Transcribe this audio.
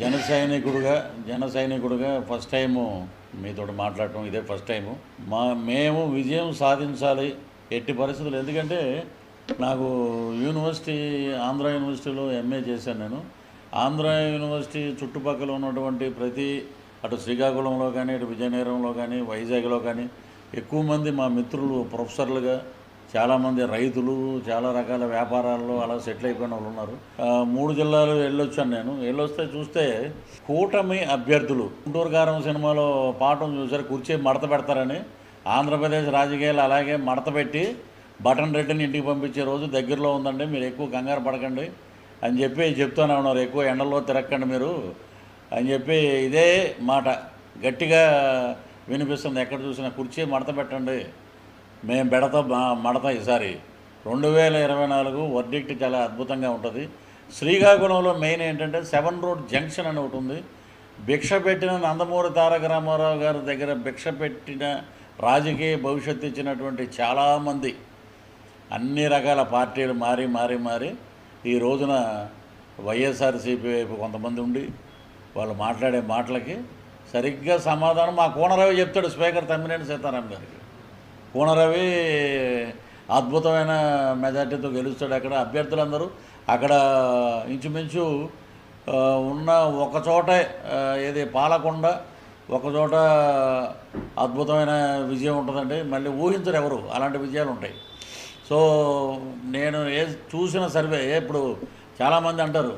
జన సైనికుడుగా జన సైనికుడుగా first time మీతో మాట్లాడటం ఇదే ఫస్ట్ టైము మా మేము విజయం సాధించాలి ఎట్టి పరిస్థితులు. ఎందుకంటే నాకు యూనివర్సిటీ ఆంధ్ర యూనివర్సిటీలో ఎంఏ చేశాను నేను. ఆంధ్ర యూనివర్సిటీ చుట్టుపక్కల ఉన్నటువంటి ప్రతి అటు శ్రీకాకుళంలో కానీ ఇటు విజయనగరంలో కానీ వైజాగ్లో కానీ ఎక్కువ మంది మా మిత్రులు ప్రొఫెసర్లుగా చాలామంది రైతులు చాలా రకాల వ్యాపారాల్లో అలా సెటిల్ అయిపోయిన వాళ్ళు ఉన్నారు. మూడు జిల్లాలు వెళ్ళొచ్చాను నేను. వెళ్ళొస్తే చూస్తే కూటమి అభ్యర్థులు. గుంటూరు గారం సినిమాలో పాఠం చూసారు కుర్చీ మడత పెడతారని. ఆంధ్రప్రదేశ్ రాజకీయాలు అలాగే మడత పెట్టి బటన్ రెడ్డిని ఇంటికి పంపించే రోజు దగ్గరలో ఉందండి. మీరు ఎక్కువ కంగారు పడకండి అని చెప్పి చెప్తూనే ఉన్నారు. ఎక్కువ ఎండల్లో తిరగకండి మీరు అని చెప్పి ఇదే మాట. గట్టిగా వినిపిస్తుంది. ఎక్కడ చూసినా కుర్చీ మడత పెట్టండి మేము బెడత మడత ఈసారి. రెండు వేల ఇరవై నాలుగు వర్డిక్ట్ చాలా అద్భుతంగా ఉంటుంది. శ్రీకాకుళంలో మెయిన్ ఏంటంటే సెవెన్ రోడ్ జంక్షన్ అని ఒకటి ఉంది భిక్ష పెట్టిన నందమూరి తారక రామారావు గారి దగ్గర భిక్ష పెట్టిన రాజకీయ భవిష్యత్తు ఇచ్చినటువంటి చాలామంది అన్ని రకాల పార్టీలు మారి మారి మారి ఈ రోజున వైఎస్ఆర్సీపీ వైపు కొంతమంది ఉండి వాళ్ళు మాట్లాడే మాటలకి సరిగ్గా సమాధానం మా కోనరావు చెప్తాడు స్పీకర్ తమ్మినేని సీతారాం గారికి. కోనరవి అద్భుతమైన మెజార్టీతో గెలుస్తాడు అక్కడ అభ్యర్థులందరూ. అక్కడ ఇంచుమించు ఉన్న ఒకచోటే ఏది పాలకొండ ఒకచోట అద్భుతమైన విజయం ఉంటుందండి. మళ్ళీ ఊహించరు ఎవరు అలాంటి విజయాలు ఉంటాయి. సో నేను ఏ చూసిన సర్వే ఇప్పుడు చాలామంది అంటారు